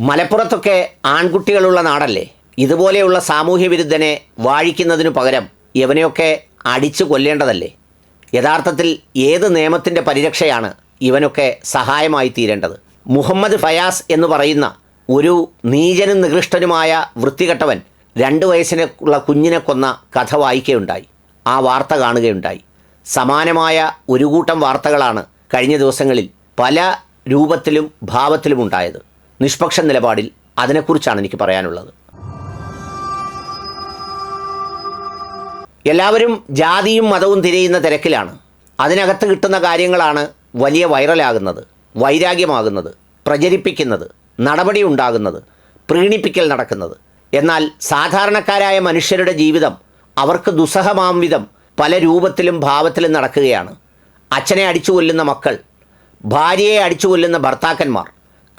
മലപ്പുറത്തൊക്കെ ആൺകുട്ടികളുള്ള നാടല്ലേ? ഇതുപോലെയുള്ള സാമൂഹ്യ വിരുദ്ധനെ വാഴിക്കുന്നതിനു പകരം ഇവനെയൊക്കെ അടിച്ചു കൊല്ലേണ്ടതല്ലേ? യഥാർത്ഥത്തിൽ ഏത് നിയമത്തിന്റെ പരിരക്ഷയാണ് ഇവനൊക്കെ സഹായമായി തീരേണ്ടത്? മുഹമ്മദ് ഫയാസ് എന്ന് പറയുന്ന ഒരു നീചനും നികൃഷ്ടനുമായ വൃത്തികെട്ടവൻ രണ്ട് വയസ്സിനുള്ള കുഞ്ഞിനെ കൊന്ന കഥ വായിക്കുകയുണ്ടായി. ആ വാർത്ത കാണുകയുണ്ടായി. സമാനമായ ഒരു കൂട്ടം വാർത്തകളാണ് കഴിഞ്ഞ ദിവസങ്ങളിൽ പല രൂപത്തിലും ഭാവത്തിലും ഉണ്ടായത്. നിഷ്പക്ഷ നിലപാടിൽ അതിനെക്കുറിച്ചാണ് എനിക്ക് പറയാനുള്ളത്. എല്ലാവരും ജാതിയും മതവും തിരയുന്ന തിരക്കിലാണ്. അതിനകത്ത് കിട്ടുന്ന കാര്യങ്ങളാണ് വലിയ വൈറലാകുന്നത് വൈരാഗ്യമാകുന്നത് പ്രചരിപ്പിക്കുന്നത് നടപടി ഉണ്ടാകുന്നത് പ്രീണിപ്പിക്കൽ നടക്കുന്നത്. എന്നാൽ സാധാരണക്കാരായ മനുഷ്യരുടെ ജീവിതം അവർക്ക് ദുസ്സഹമാം വിധം പല രൂപത്തിലും ഭാവത്തിലും നടക്കുകയാണ്. അച്ഛനെ അടിച്ചു കൊല്ലുന്ന മക്കൾ ഭാര്യയെ അടിച്ചു കൊല്ലുന്ന ഭർത്താക്കന്മാർ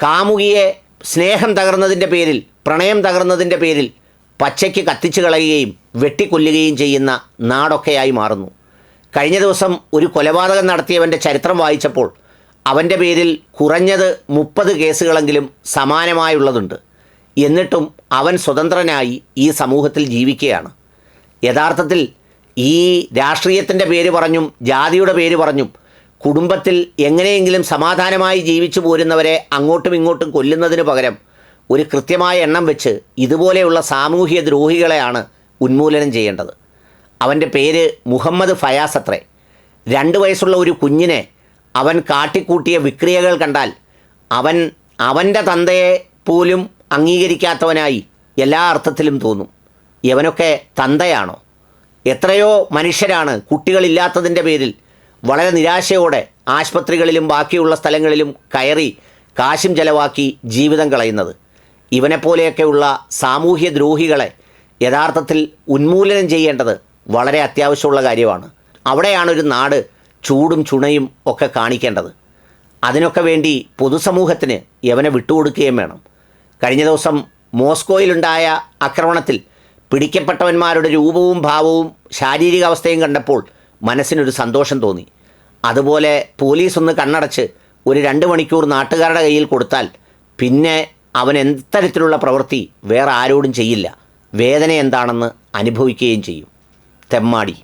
കാമുകിയെ സ്നേഹം തകർന്നതിന്റെ പേരിൽ പ്രണയം തകർന്നതിന്റെ പേരിൽ പച്ചയ്ക്ക് കത്തിച്ചു കളയുകയും വെട്ടിക്കൊല്ലുകയും ചെയ്യുന്ന നാടൊക്കെയായി മാറുന്നു. കഴിഞ്ഞ ദിവസം ഒരു കൊലപാതകം നടത്തിയവന്റെ ചരിത്രം വായിച്ചപ്പോൾ അവന്റെ പേരിൽ കുറഞ്ഞത് മുപ്പത് കേസുകളെങ്കിലും സമാനമായുള്ളതുണ്ട്. എന്നിട്ടും അവൻ സ്വതന്ത്രനായി ഈ സമൂഹത്തിൽ ജീവിക്കുകയാണ്. യഥാർത്ഥത്തിൽ ഈ രാഷ്ട്രീയത്തിന്റെ പേര് പറഞ്ഞും ജാതിയുടെ പേര് പറഞ്ഞും കുടുംബത്തിൽ എങ്ങനെയെങ്കിലും സമാധാനമായി ജീവിച്ചു പോരുന്നവരെ അങ്ങോട്ടും ഇങ്ങോട്ടും കൊല്ലുന്നതിന് പകരം ഒരു കൃത്യമായ എണ്ണം വെച്ച് ഇതുപോലെയുള്ള സാമൂഹ്യ ദ്രോഹികളെയാണ് ഉന്മൂലനം ചെയ്യേണ്ടത്. അവന്റെ പേര് മുഹമ്മദ് ഫയാസ് അത്രേ. രണ്ട് വയസ്സുള്ള ഒരു കുഞ്ഞിനെ അവൻ കാട്ടിക്കൂട്ടിയ വിക്രിയകൾ കണ്ടാൽ അവൻ അവന്റെ തന്തയെ പോലും അംഗീകരിക്കാത്തവനായി എല്ലാ അർത്ഥത്തിലും തോന്നും. ഇവനൊക്കെ തന്തയാണോ? എത്രയോ മനുഷ്യരാണ് കുട്ടികളില്ലാത്തതിന്റെ പേരിൽ വളരെ നിരാശയോടെ ആശുപത്രികളിലും ബാക്കിയുള്ള സ്ഥലങ്ങളിലും കയറി കാശും ചെലവാക്കി ജീവിതം കളയുന്നത്. ഇവനെപ്പോലെയൊക്കെയുള്ള സാമൂഹ്യ ദ്രോഹികളെ യഥാർത്ഥത്തിൽ ഉന്മൂലനം ചെയ്യേണ്ടത് വളരെ അത്യാവശ്യമുള്ള കാര്യമാണ്. അവിടെയാണ് ഒരു നാട് ചൂടും ചുണയും ഒക്കെ കാണിക്കേണ്ടത്. അതിനൊക്കെ വേണ്ടി പൊതുസമൂഹത്തിന് യവനെ വിട്ടുകൊടുക്കുകയും വേണം. കഴിഞ്ഞ ദിവസം മോസ്കോയിലുണ്ടായ ആക്രമണത്തിൽ പിടിക്കപ്പെട്ടവന്മാരുടെ രൂപവും ഭാവവും ശാരീരിക അവസ്ഥയും കണ്ടപ്പോൾ മനസ്സിനൊരു സന്തോഷം തോന്നി. അതുപോലെ പോലീസ് ഒന്ന് കണ്ണടച്ച് ഒരു രണ്ട് മണിക്കൂർ നാട്ടുകാരുടെ കയ്യിൽ കൊടുത്താൽ പിന്നെ അവൻ എത്തരത്തിലുള്ള പ്രവൃത്തി വേറെ ആരോടും ചെയ്യില്ല. വേദന എന്താണെന്ന് അനുഭവിക്കുകയും ചെയ്യും. തെമ്മാടി.